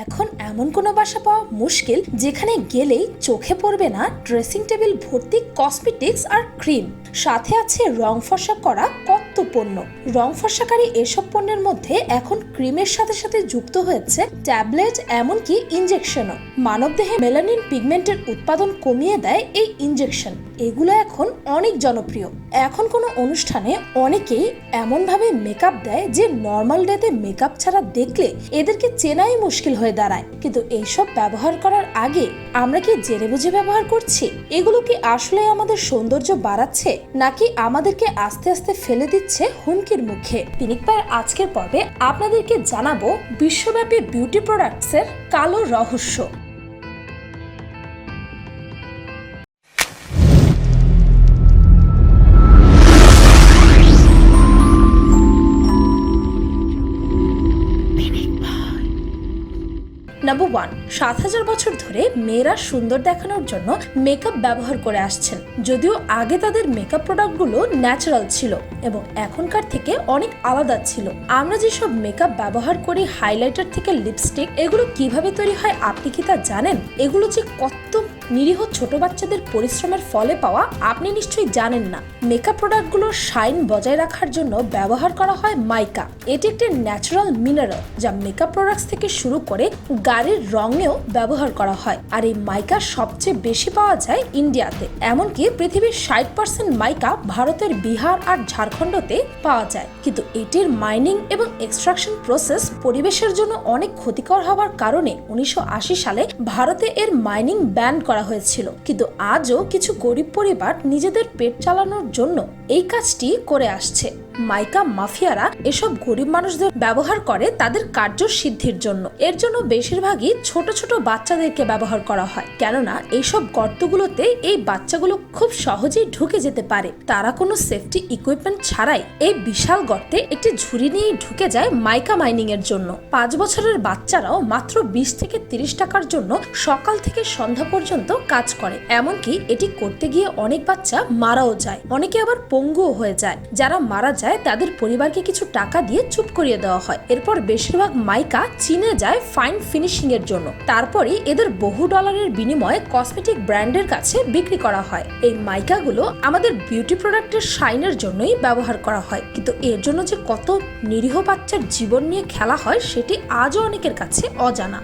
এখন এমন কোনো বাসা পাওয়া মুশকিল যেখানে গেলেই চোখে পড়বে না ড্রেসিং টেবিল ভর্তি কসমেটিক্স আর ক্রিম। সাথে আছে রং ফসা করা কত পণ্য রং ফর্সাকারী এসব পণ্যের মধ্যে এখন ক্রিমের সাথে সাথে যুক্ত হয়েছে ট্যাবলেট, এমনকি ইনজেকশনও। মানবদেহে মেলানিন পিগমেন্টের উৎপাদন কমিয়ে দেয় এই ইনজেকশন। এগুলো এখন অনেক জনপ্রিয়। এখন কোনো অনুষ্ঠানে অনেকেই এমনভাবে মেকআপ দেয় যে নর্মাল ডেতে মেকআপ ছাড়া দেখলে এদেরকে চেনাই মুশকিল হয়ে দাঁড়ায়। কিন্তু এইসব ব্যবহার করার আগে আমরা কি জেনে বুঝে ব্যবহার করছি? এগুলো কি আসলে আমাদের সৌন্দর্য বাড়াচ্ছে, নাকি আমাদেরকে আস্তে আস্তে ফেলে দিচ্ছে? হুমকির মুখে। পিনিক পায়ের আজকের পর্বে আপনাদেরকে জানাব বিশ্বব্যাপী বিউটি প্রোডাক্টসের কালো রহস্য। নাম্বার ওয়ান সাত হাজার বছর ধরে মেয়েরা সুন্দর দেখানোর জন্য মেকআপ ব্যবহার করে আসছেন। যদিও আগে তাদের মেকআপ প্রোডাক্টগুলো ন্যাচারাল ছিল এবং এখনকার থেকে অনেক আলাদা ছিল। আমরা যেসব মেকআপ ব্যবহার করি হাইলাইটার থেকে লিপস্টিক এগুলো কীভাবে তৈরি হয় আপনি কি তা জানেন? এগুলো যে কত নিরীহ ছোট বাচ্চাদের পরিশ্রমের ফলে পাওয়া আপনি নিশ্চয়ই জানেন না। মেকআপ প্রোডাক্টগুলোর শাইন বজায় রাখার জন্য ব্যবহার করা হয় মাইকা এটি একটি ন্যাচারাল মিনারেল যা মেকআপ প্রোডাক্টস থেকে শুরু করে গাড়ির রঙেও ব্যবহার করা হয়। আর এই মাইকা সবচেয়ে বেশি পাওয়া যায় ইন্ডিয়াতে। এমনকি পৃথিবীর ষাট পার্সেন্ট মাইকা ভারতের বিহার আর ঝাড়খণ্ডতে পাওয়া যায়। কিন্তু এটির মাইনিং এবং এক্সট্রাকশন প্রসেস পরিবেশের জন্য অনেক ক্ষতিকর হওয়ার কারণে উনিশশো আশি সালে ভারতে এর মাইনিং ব্যান করা হয়েছিল। কিন্তু আজও কিছু গরিব পরিবার নিজেদের পেট চালানোর জন্য এই কাজটি করে আসছে। মাইকা মাফিয়ারা এসব গরিব মানুষদের ব্যবহার করে তাদের কার্য সিদ্ধির জন্য। এর জন্য বেশিরভাগই ছোট ছোট বাচ্চাদেরকে ব্যবহার করা হয়। কেননা, এইসব গর্তগুলোতে এই বাচ্চাগুলো খুব সহজেই ঢুকে যেতে পারে। তারা কোনো সেফটি ইকুইপমেন্ট ছাড়াই এই বিশাল গর্তে একটি ঝুড়ি নিয়েই ঢুকে যায় মাইকা মাইনিং এর জন্য। পাঁচ বছরের বাচ্চারাও মাত্র বিশ থেকে তিরিশ টাকার জন্য সকাল থেকে সন্ধ্যা পর্যন্ত কাজ করে। এমনকি এটি করতে গিয়ে অনেক বাচ্চা মারাও যায়। অনেকে আবার পঙ্গুও হয়ে যায়, যারা মারা যায়, তাদের পরিবারকে কিছু টাকা দিয়ে চুপ করিয়ে দেওয়া হয়। এরপর বেশিরভাগ মাইকা চীনে যায় ফাইন ফিনিশিং এর জন্য। তারপরে এদের বহু ডলারের বিনিময়ে কসমেটিক ব্র্যান্ডের কাছে বিক্রি করা হয়। এই মাইকাগুলো আমাদের বিউটি প্রোডাক্টের শাইনের জন্যই ব্যবহার করা হয়। কিন্তু এর জন্য যে কত নিরীহ বাচ্চার জীবন নিয়ে খেলা হয়, সেটি আজও অনেকের কাছে অজানা।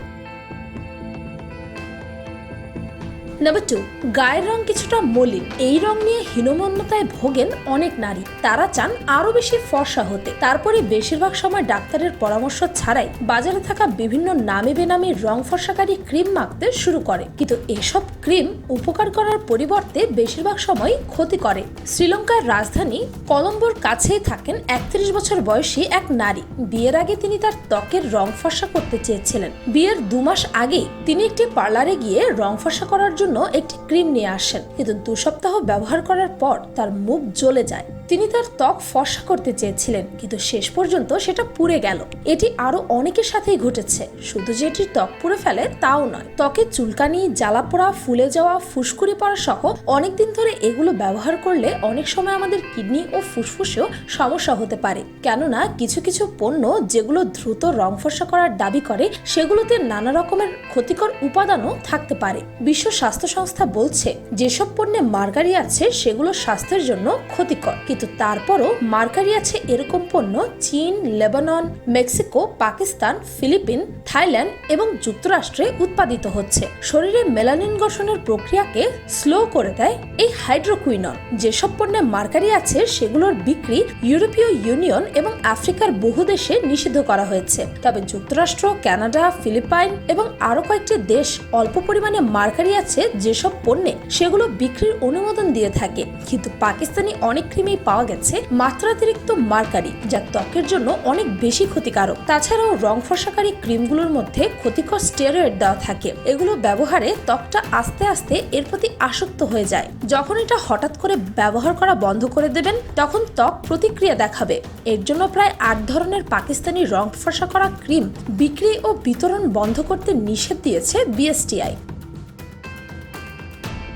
নাম্বার টু গায়ের রং কিছুটা মলিন। এই রং নিয়ে হীনমন্যতায় ভোগেন অনেক নারী। তারা চান আরও বেশি ফর্সা হতে। তারপরে বেশিরভাগ সময় ডাক্তারের পরামর্শ ছাড়াই বাজারে থাকা বিভিন্ন নামি বেনামি রং ফর্সাকারী ক্রিম মাখতে শুরু করে। কিন্তু এসব ক্রিম উপকার করার পরিবর্তে বেশিরভাগ সময় ক্ষতি করে। শ্রীলঙ্কার রাজধানী কলম্বোর কাছেই থাকেন একত্রিশ বছর বয়সী এক নারী। বিয়ের আগে তিনি তার ত্বকের রং ফর্সা করতে চেয়েছিলেন। বিয়ের দু মাস আগেই তিনি একটি পার্লারে গিয়ে রং ফর্সা করার জন্য একটি ক্রিম নিয়ে আসেন। কিন্তু দু সপ্তাহ ব্যবহার করার পর তার মুখ জ্বলে যায়। তিনি তার ত্বক ফর্সা করতে চেয়েছিলেন, কিন্তু শেষ পর্যন্ত সেটা পুড়ে গেল। এটি আরও অনেকের সাথেই ঘটেছে। শুধু যে এটি ত্বক পুড়ে ফেলে, তাও নয়। ত্বকে চুলকানি, জ্বালা পোড়া, ফুলে যাওয়া, ফুসকুড়ি পড়া সহ অনেকদিন ধরে এগুলো ব্যবহার করলে অনেক সময় আমাদের কিডনি ও ফুসফুসেও সমস্যা হতে পারে। কেননা কিছু কিছু পণ্য যেগুলো দ্রুত রং ফর্সা করার দাবি করে, সেগুলোতে নানা রকমের ক্ষতিকর উপাদানও থাকতে পারে। বিশ্ব স্বাস্থ্য সংস্থা বলছে, যেসব পণ্যে মার্গারি আছে, সেগুলো স্বাস্থ্যের জন্য ক্ষতিকর। কিন্তু তারপরও মার্কারি আছে এরকম পণ্য চীন, Lebanon, Mexico, Pakistan, Philippines, Thailand এবং যুক্তরাষ্ট্রে উৎপাদিত হচ্ছে। শরীরে মেলানিন গঠনের প্রক্রিয়াকে স্লো করে দেয় এই হাইড্রোকুইনন। যেসব পণ্যে মার্কারি আছে, সেগুলোর বিক্রি ইউরোপীয় ইউনিয়ন এবং আফ্রিকার বহু দেশে নিষিদ্ধ করা হয়েছে। তবে যুক্তরাষ্ট্র, কানাডা, ফিলিপাইন এবং আরও কয়েকটি দেশ অল্প পরিমাণে মার্কারি আছে যেসব পণ্যে সেগুলো বিক্রির অনুমোদন দিয়ে থাকে। কিন্তু পাকিস্তানি অনেক ক্রিমেই পাওয়া গেছে মাত্রাতিরিক্ত মার্কারি, যা ত্বকের জন্য অনেক বেশি ক্ষতিকারক। তাছাড়াও রং ফসাকারী ক্রিমগুলোর মধ্যে ক্ষতিকর স্টেরয়েড দেওয়া থাকে। এগুলো ব্যবহারে ত্বকটা আস্তে আস্তে এর প্রতি আসক্ত হয়ে যায়। যখন এটা হঠাৎ করে ব্যবহার করা বন্ধ করে দেবেন, তখন ত্বক প্রতিক্রিয়া দেখাবে। এর জন্য প্রায় আট ধরনের পাকিস্তানি রং ফসা করা ক্রিম বিক্রি ও বিতরণ বন্ধ করতে নিষেধ দিয়েছে বিএসটিআই।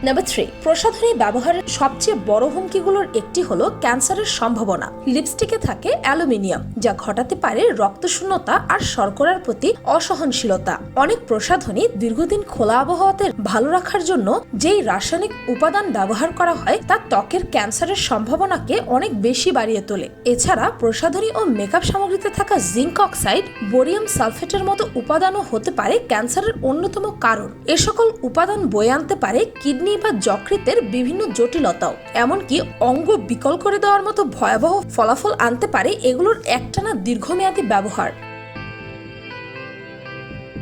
নাম্বার থ্রি প্রসাধনী ব্যবহারের সবচেয়ে বড় হুমকিগুলোর একটি হলো ক্যান্সারের সম্ভাবনা। লিপস্টিকে থাকে অ্যালুমিনিয়াম, যা ঘটাতে পারে রক্তশূন্যতা আর শর্করার প্রতি অসহনশীলতা। অনেক প্রসাধনী দীর্ঘদিন খোলা আবহাওয়াতে ভালো রাখার জন্য যেই রাসায়নিক উপাদান ব্যবহার করা হয়, তা ত্বকের ক্যান্সারের সম্ভাবনাকে অনেক বেশি বাড়িয়ে তোলে। এছাড়া প্রসাধনী ও মেকআপ সামগ্রীতে থাকা জিঙ্ক অক্সাইড, বোরিয়াম সালফেটের মতো উপাদানও হতে পারে ক্যান্সারের অন্যতম কারণ। এ সকল উপাদান বয়ে আনতে পারে কিডনি বা যকৃতের বিভিন্ন জটিলতাও, এমনকি অঙ্গ বিকল করে দেওয়ার মতো ভয়াবহ ফলাফল আনতে পারে এগুলোর একটানা দীর্ঘমেয়াদী ব্যবহার।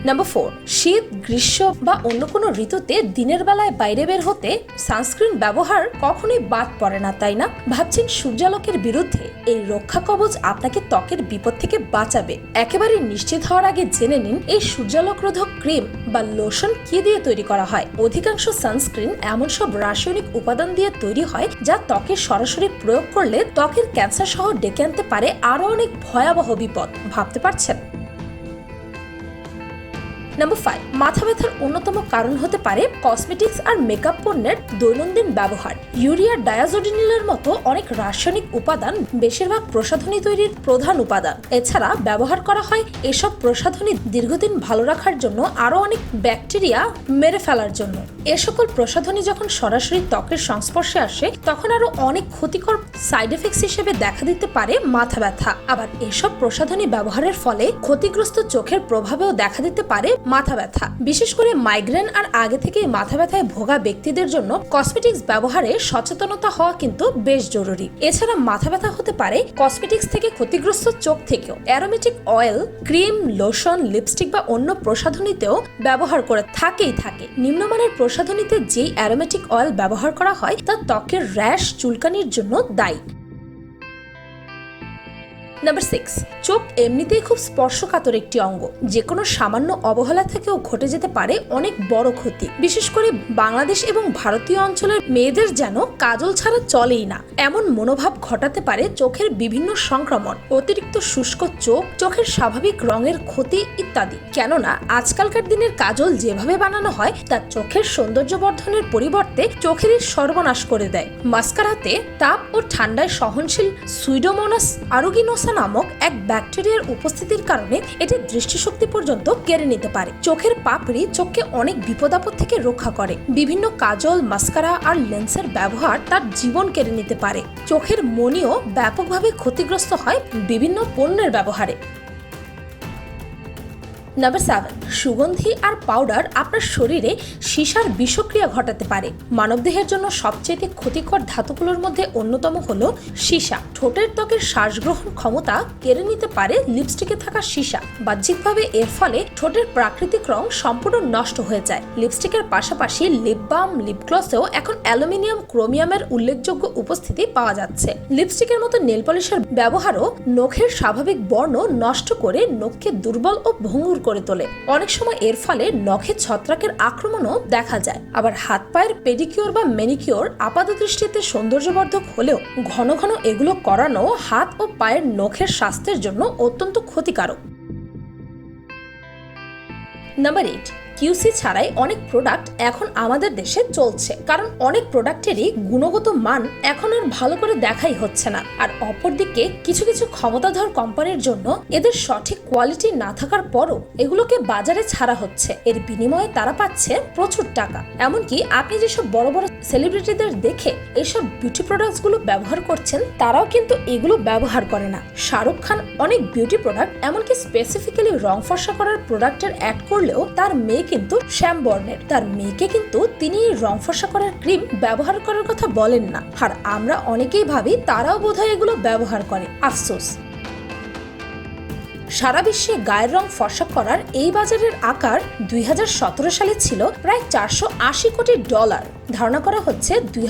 নাম্বার ফোর শীত, গ্রীষ্ম বা অন্য কোনো ঋতুতে দিনের বেলায় বাইরে বের হতে সানস্ক্রিন ব্যবহার কখনোই বাদ পড়ে না, তাই না? ভাবছেন সূর্যালোকের বিরুদ্ধে এই রক্ষা কবচ আপনাকে ত্বকের বিপদ থেকে বাঁচাবে। একেবারে নিশ্চিত হওয়ার আগে জেনে নিন, এই সূর্যালোক রোধক ক্রিম বা লোশন কি দিয়ে তৈরি করা হয়? অধিকাংশ সানস্ক্রিন এমন সব রাসায়নিক উপাদান দিয়ে তৈরি হয় যা ত্বকে সরাসরি প্রয়োগ করলে ত্বকের ক্যান্সার সহ ডেকে আনতে পারে আরও অনেক ভয়াবহ বিপদ। ভাবতে পারছেন? নাম্বার ফাইভ মাথা ব্যথার অন্যতম কারণ হতে পারে কসমেটিক্স আর মেকআপ পণ্যের দৈনন্দিন ব্যবহার। ইউরিয়া ডায়াজোডিনিলের মতো অনেক রাসায়নিক উপাদান বেশিরভাগ প্রসাধনী তৈরির প্রধান উপাদান। এছাড়া ব্যবহার করা হয় এসব প্রসাধনী দীর্ঘদিন ভালো রাখার জন্য আরও অনেক ব্যাকটেরিয়া মেরে ফেলার জন্য। এ সকল প্রসাধনী যখন সরাসরি ত্বকের সংস্পর্শে আসে, তখন আরও অনেক ক্ষতিকর সাইড এফেক্টস হিসেবে দেখা দিতে পারে মাথা ব্যথা। আবার এসব প্রসাধনী ব্যবহারের ফলে ক্ষতিগ্রস্ত চোখের প্রভাবেও দেখা দিতে পারে মাথা ব্যথা। বিশেষ করে মাইগ্রেন আর আগে থেকেই মাথা ব্যথায় ভোগা ব্যক্তিদের জন্য কসমেটিক্স ব্যবহারে সচেতনতা হওয়া কিন্তু বেশ জরুরি। এছাড়া মাথা ব্যথা হতে পারে কসমেটিক্স থেকে ক্ষতিগ্রস্ত চোখ থেকেও। Aromatic oil cream lotion lipstick বা অন্য প্রসাধনীতেও ব্যবহার করে থাকেই থাকে। নিম্নমানের প্রসাধনীতে যেই অ্যারোমেটিক অয়েল ব্যবহার করা হয়, তা ত্বকের র্যাশ চুলকানির জন্য দায়ী। নাম্বার সিক্স চোখ এমনিতেই খুব স্পর্শকাতর একটি অঙ্গ। যে কোনো সামান্য অবহেলা থেকেও ঘটে যেতে পারে অনেক বড় ক্ষতি। বিশেষ করে বাংলাদেশ এবং ভারতীয় অঞ্চলের মেয়েদের যেন কাজল ছাড়া চলেই না। এমন মনোভাব ঘটাতে পারে চোখের বিভিন্ন সংক্রমণ, অতিরিক্ত শুষ্ক চোখ, চোখের স্বাভাবিক রঙের ক্ষতি ইত্যাদি। কেননা, আজকালকার দিনের কাজল যেভাবে বানানো হয় তা চোখের সৌন্দর্য বর্ধনের পরিবর্তে চোখেরই সর্বনাশ করে দেয়। মাস্কারাতে তাপ ও ঠান্ডায় সহনশীল সুইডোমোনাস আরোগিনোসা নামক এক ব্যাকটেরিয়ার উপস্থিতির কারণে এটি দৃষ্টিশক্তি পর্যন্ত কেড়ে নিতে পারে। চোখের পাপড়ি চোখকে অনেক বিপদ আপদ থেকে রক্ষা করে। বিভিন্ন কাজল, মাস্কারা আর লেন্সের ব্যবহার তার জীবন কেড়ে নিতে পারে। চোখের মনিও ব্যাপকভাবে ক্ষতিগ্রস্ত হয় বিভিন্ন পণ্যের ব্যবহারে। নাম্বার সেভেন সুগন্ধি আর পাউডার আপনার শরীরে সীসার বিষক্রিয়া ঘটাতে পারে। মানবদেহের জন্য সবচেয়ে ক্ষতিকর ধাতুগুলোর মধ্যে অন্যতম হলো সীসা। ঠোঁটের ত্বকের শ্বাসগ্রহণ ক্ষমতা কেড়ে নিতে পারে লিপস্টিকে থাকা সীসা। বাহ্যিকভাবে এর ফলে ঠোঁটের প্রাকৃতিক রং সম্পূর্ণ নষ্ট হয়ে যায়। লিপস্টিকের পাশাপাশি লিপ বাম লিপগ্লসেও এখন অ্যালুমিনিয়াম, ক্রোমিয়ামের উল্লেখযোগ্য উপস্থিতি পাওয়া যাচ্ছে। লিপস্টিকের মতো নেল পলিশের ব্যবহারও নখের স্বাভাবিক বর্ণ নষ্ট করে নখকে দুর্বল ও ভঙ্গুর করে তোলে। অনেক সময় এর ফলে নখে ছত্রাকের আক্রমণও দেখা যায়। আবার হাত পায়ের পেডিকিওর বা মেনিকিওর আপাত দৃষ্টিতে সৌন্দর্যবর্ধক হলেও ঘন ঘন এগুলো করানো হাত ও পায়ের নখের স্বাস্থ্যের জন্য অত্যন্ত ক্ষতিকারক। নাম্বার এইট কিউসি ছাড়াই অনেক প্রোডাক্ট এখন আমাদের দেশে চলছে। কারণ অনেক প্রোডাক্টেরই গুণগত মান এখন আর ভালো করে দেখাই হচ্ছে না। আর অপরদিকে কিছু কিছু ক্ষমতাধর কোম্পানির জন্য এদের সঠিক কোয়ালিটি না থাকার পরও এগুলোকে বাজারে ছাড়া হচ্ছে। এর বিনিময়ে তারা পাচ্ছে প্রচুর টাকা। এমনকি আপনি যেসব বড় বড় সেলিব্রিটিদের দেখে এসব বিউটি প্রোডাক্টসগুলো ব্যবহার করছেন, তারাও কিন্তু এগুলো ব্যবহার করে না। শাহরুখ খান অনেক বিউটি প্রোডাক্ট এমনকি স্পেসিফিক্যালি রং ফর্সা করার প্রোডাক্টের অ্যাড করলেও তার মেয়ে কিন্তু শ্যাম বর্ণের। তার মেয়েকে কিন্তু তিনি রং ফর্সা করার ক্রিম ব্যবহার করার কথা বলেন না। আর আমরা অনেকেই ভাবি তারাও বোধহয় এগুলো ব্যবহার করে। আফসোস। সারা বিশ্বে গায়ের রং ফর্সা করার এই বাজারের আকার দুই সালে ছিল প্রায় চারশো আশি কোটি ডলার। ধারণা করা হচ্ছে দুই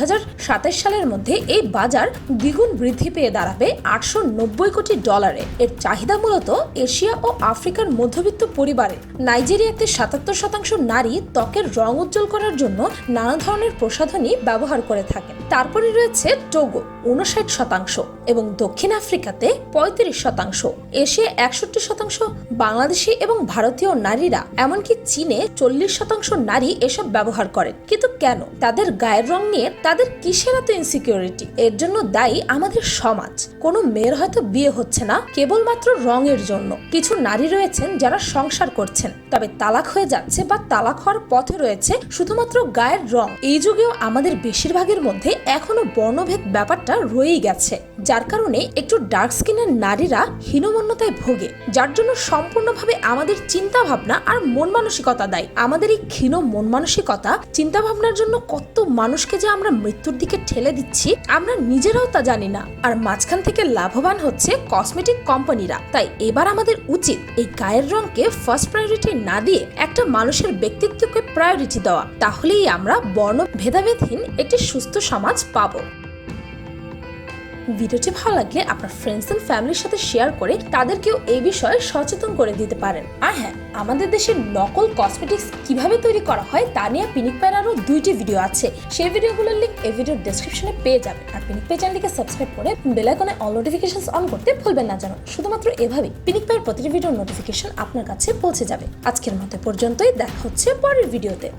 সালের মধ্যে এই বাজার দ্বিগুণ বৃদ্ধি পেয়ে দাঁড়াবে আটশো নব্বই কোটি ডলারে। এর চাহিদা মূলত এশিয়া ও আফ্রিকার মধ্যবিত্ত পরিবারে। নাইজেরিয়াতে সাতাত্তর শতাংশ নারী ত্বকের রং উজ্জ্বল করার জন্য নানা ধরনের প্রসাধনী ব্যবহার করে থাকেন তারপরে রয়েছে টোগো উনষাট শতাংশ। এবং দক্ষিণ আফ্রিকাতে পঁয়ত্রিশ শতাংশ এশিয়া একষট্টি শতাংশ, বাংলাদেশি এবং ভারতীয় নারীরা, এমনকি চীনে চল্লিশ শতাংশ নারী এসব ব্যবহার করেন। কিন্তু কেন? তাদের গায়ের রং নিয়ে তাদের কিসের এত ইনসিকিউরিটি এর জন্য দায়ী আমাদের সমাজ। কোনো মেয়ের হয়তো বিয়ে হচ্ছে না, কেবলমাত্র রঙের জন্য। কিছু নারী রয়েছেন যারা সংসার করছেন, তবে তালাক হয়ে যাচ্ছে বা তালাক হওয়ার পথে রয়েছে শুধুমাত্র গায়ের রং। এই যুগেও আমাদের বেশিরভাগের মধ্যে এখনও বর্ণভেদ ব্যাপারটা রয়েই গেছে। যার কারণে একটু ডার্ক স্কিনের নারীরা হীনমন্যতায় ভোগে, যার জন্য সম্পূর্ণভাবে আমাদের চিন্তা ভাবনা আর মন মানসিকতা দেয়। আমাদের এই ক্ষীণ মন মানসিকতা চিন্তা ভাবনার জন্য কত মানুষকে যে আমরা মৃত্যুর দিকে ঠেলে দিচ্ছি, আমরা নিজেরাও তা জানি না। আর মাঝখান থেকে লাভবান হচ্ছে কসমেটিক কোম্পানিরা তাই এবার আমাদের উচিত এই গায়ের রংকে ফার্স্ট প্রায়োরিটি না দিয়ে একটা মানুষের ব্যক্তিত্বকে প্রায়োরিটি দেওয়া। তাহলেই আমরা বর্ণ ভেদাভেদহীন একটি সুস্থ সমাজ পাবো। ভিডিওটি ভালো লাগলে আপনার ফ্রেন্ডস এন্ড ফ্যামিলির সাথে শেয়ার করে তাদেরকেও এই বিষয়ে সচেতন করে দিতে পারেন। আর হ্যাঁ আমাদের দেশের নকল কসমেটিক্স কীভাবে তৈরি করা হয় তা নিয়ে পিনিক পায়ের আরও দুইটি ভিডিও আছে। সেই ভিডিওগুলোর লিঙ্ক এই ভিডিওর ডেসক্রিপশনে পেয়ে যাবেন। আর পিনিক পাই চ্যানেলটিকে সাবস্ক্রাইব করে বেল আইকনে অল নোটিফিকেশন অন করতে ভুলবেন না যেন শুধুমাত্র এভাবেই পিনিক পায়ের প্রতিটি ভিডিওর নোটিফিকেশন আপনার কাছে পৌঁছে যাবে। আজকের মতো পর্যন্তই, দেখা হচ্ছে পরের ভিডিওতে